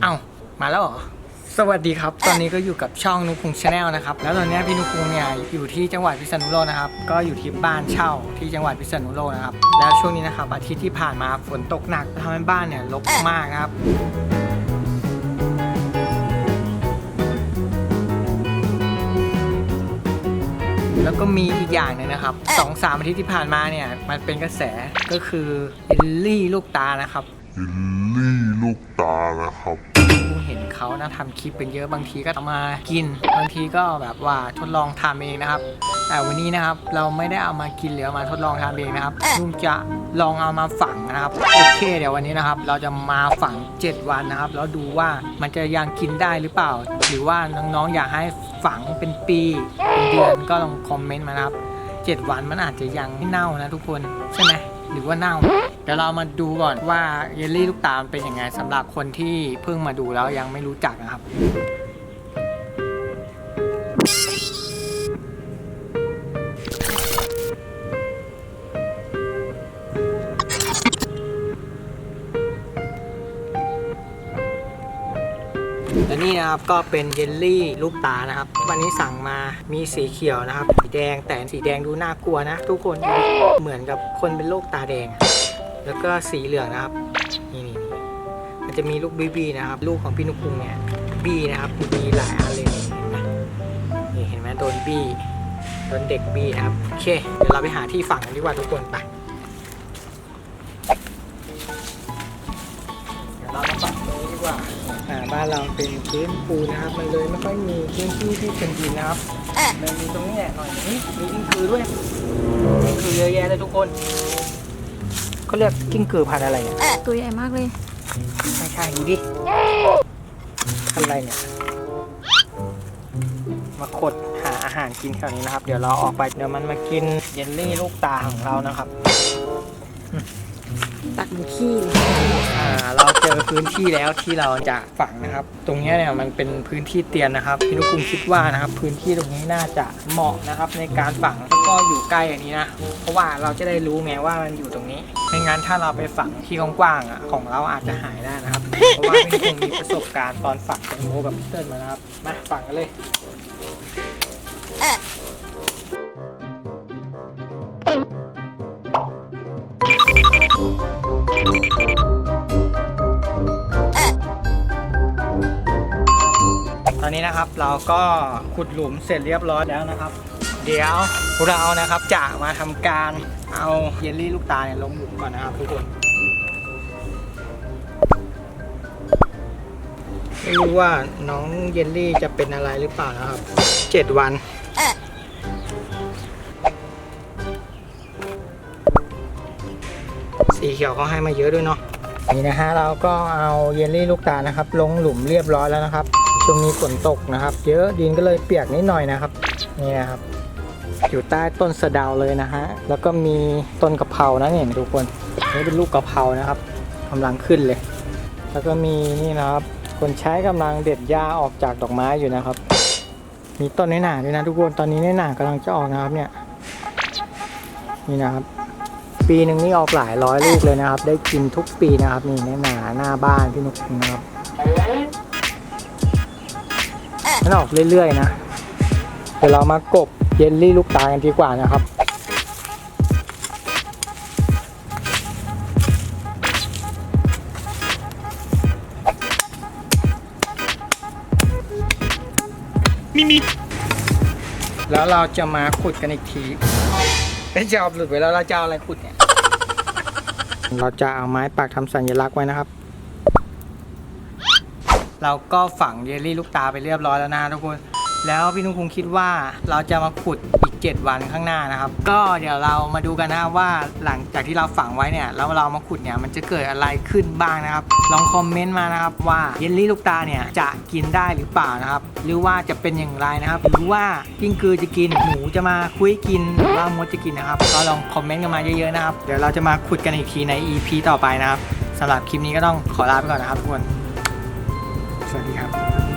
เอ้ามาแล้วเหรอ สวัสดีครับ ตอนนี้ก็อยู่กับช่องนุกคุงชาแนลนะครับ แล้วตอนนี้พี่นุกคุงเนี่ยอยู่ที่จังหวัดพิษณุโลกนะครับ ก็อยู่ที่บ้านเช่าที่จังหวัดพิษณุโลกนะครับ แล้วช่วงนี้นะครับอาทิตย์ที่ผ่านมาฝนตกหนักทำให้บ้านเนี่ยรกมากนะครับ แล้วก็มีอีกอย่างหนึงนะครับสองสามอาทิตย์ที่ผ่านมาเนี่ย มันเป็นกระแสก็คือเอลลี่ลูกตานะครับลิลลี่ลูกตานะครับกู เห็นเขานะทำคลิปเป็นเยอะบางทีก็เอามากิน บางทีก็แบบว่าทดลองทำเองนะครับ แต่วันนี้นะครับเราไม่ได้เอามากินหรือเอามาทดลองทำเองนะครับลุงจะลองเอามาฝังนะครับโอเคเดี๋ยววันนี้นะครับ เราจะมาฝัง 7 วันนะครับแล้วดูว่ามันจะยังกินได้หรือเปล่า หรือว่าน้องๆอยากให้ฝังเป็นปีเป็นเดือนก็ลองคอมเมนต์มานะครับ 7 วันมันอาจจะยังไม่เน่านะทุกคนใช่ไหม หรือว่าเน่าเดี๋ยวเรามาดูก่อนว่าเยลลี่ลูกตาลเป็นยังไงสำหรับคนที่เพิ่งมาดูแล้วยังไม่รู้จักนะครับ และนี่นะครับก็เป็นเยลลี่ลูกตานะครับ วันนี้สั่งมามีสีเขียวนะครับ สีแดงแต่สีแดงดูน่ากลัวนะ ทุกคนเหมือนกับคนเป็นโรคตาแดง แล้วก็สีเหลืองนะครับ นี่นี่นี่มันจะมีลูกบีบีนะครับ ลูกของพี่นุกคุงเนี่ยบีนะครับมีหลายอันเลยนี่เห็นไหมโดนบีโดนเด็กบีนะครับโอเคเดี๋ยวเราไปหาที่ฝังกันดีกว่าทุกคนไปาบ้านเราเป็นพื้นปูนนะครับมันเลยไม่ค่อยมีพื้นที่ที่เป็นดินนะครับมันมีตรงนี้แหละหน่อยนี่มีกิ้งกือด้วยกิ้งกือเยอะแยะเลยทุกคนเขาเรียกกิ้งกือพันธุ์อะไรเนี่ยตัวใหญ่มากเลยไม่ใช่ดูดิพันธุ์อะไรเนี่ยมาขดหาอาหารกินแถวนี้นะครับ เดี๋ยวเราออกไปเดี๋ยวมันมากินเยลลี่ลูกตาของเรานะครับ ตักเหมันขี้เลยอ่าเราเจอพื้นที่แล้วที่เราจะฝังนะครับ ตรงเนี้ยเนี่ยมันเป็นพื้นที่เตียนนะครับพี่นุกุมคิดว่านะครับ พื้นที่ตรงนี้น่าจะเหมาะนะครับ ในการฝังแล้วก็อยู่ใกล้อันนี้นะเพราะว่าเราจะได้รู้ไงว่ามันอยู่ตรงนี้ไม่งั้นถ้าเราไปฝังที่กว้างๆอะของเราอาจจะหายได้นะครับ เพราะว่าพี่นุกุมมีประสบการณ์ตอนฝังแตงโมกับพี่เติ้ลมานะครับมาฝังกันเลย ตอนนี้นะครับเราก็ขุดหลุมเสร็จเรียบร้อยแล้วนะครับ เดี๋ยวเรานะครับจะมาทำการเอาเยลลี่ลูกตาเนี่ยลงหลุมก่อนนะครับทุกคนไม่รู้ว่าน้องเยลลี่จะเป็นอะไรหรือเปล่านะครับเจ็ดวัน สีเขียวเขาให้มาเยอะด้วยเนาะนี่นะฮะเราก็เอาเยลลี่ลูกตาลนะครับ ลงหลุมเรียบร้อยแล้วนะครับช่วงนี้ฝนตกนะครับ เยอะดินก็เลยเปียกนิดหน่อยนะครับนี่นะครับอยู่ใต้ต้นสะดาวเลยนะฮะแล้วก็มีต้นกะเพรานะเนี่ยทุกคนนี่เป็นลูกกะเพรานะครับกำลังขึ้นเลย แล้วก็มีนี่นะครับ คนใช้กำลังเด็ดหญ้าออกจากดอกไม้อยู่นะครับ มีต้นน้อยหนาด้วยนะทุกคนตอนนี้น้อยหนากำลังจะออกนะครับเนี่ยนี่นะครับ ปีหนึ่งนี่ออกหลายร้อยลูกเลยนะครับ ได้กินทุกปีนะครับนี่ในหนาหน้าบ้านพี่นุกนะครับมันออกเรื่อยๆนะเดี๋ยวเรามากบเยลลี่ลูกตาลกันดีกว่านะครับมิมิแล้วเราจะมาขุดกันอีกที ไอ้ยจะเอาหลุดไปแล้วเราจะเอาอะไรขุดเนี่ย เราจะเอาไม้ปักทำสัญลักษณ์ไว้นะครับ เราก็ฝังเยลลี่ลูกตาไปเรียบร้อยแล้วนะทุกคน แล้วพี่นุ้งคงคิดว่าเราจะมาขุดอีก 7 วันข้างหน้านะครับ ก็เดี๋ยวเรามาดูกันนะครับว่าหลังจากที่เราฝังไว้เนี่ยแล้วเรามาขุดเนี่ยมันจะเกิดอะไรขึ้นบ้างนะครับ ลองคอมเมนต์มานะครับว่าเยลลี่ลูกตาเนี่ยจะกินได้หรือเปล่านะครับ หรือว่าจะเป็นอย่างไรนะครับหรือว่ากิ้งกือจะกินหมูจะมาคุยกินหรือว่ามดจะกินนะครับ ก็ลองคอมเมนต์กันมาเยอะๆนะครับเดี๋ยวเราจะมาขุดกันอีกทีใน EP ต่อไปนะครับสำหรับคลิปนี้ก็ต้องขอลาไปก่อนนะครับทุกคน สวัสดีครับ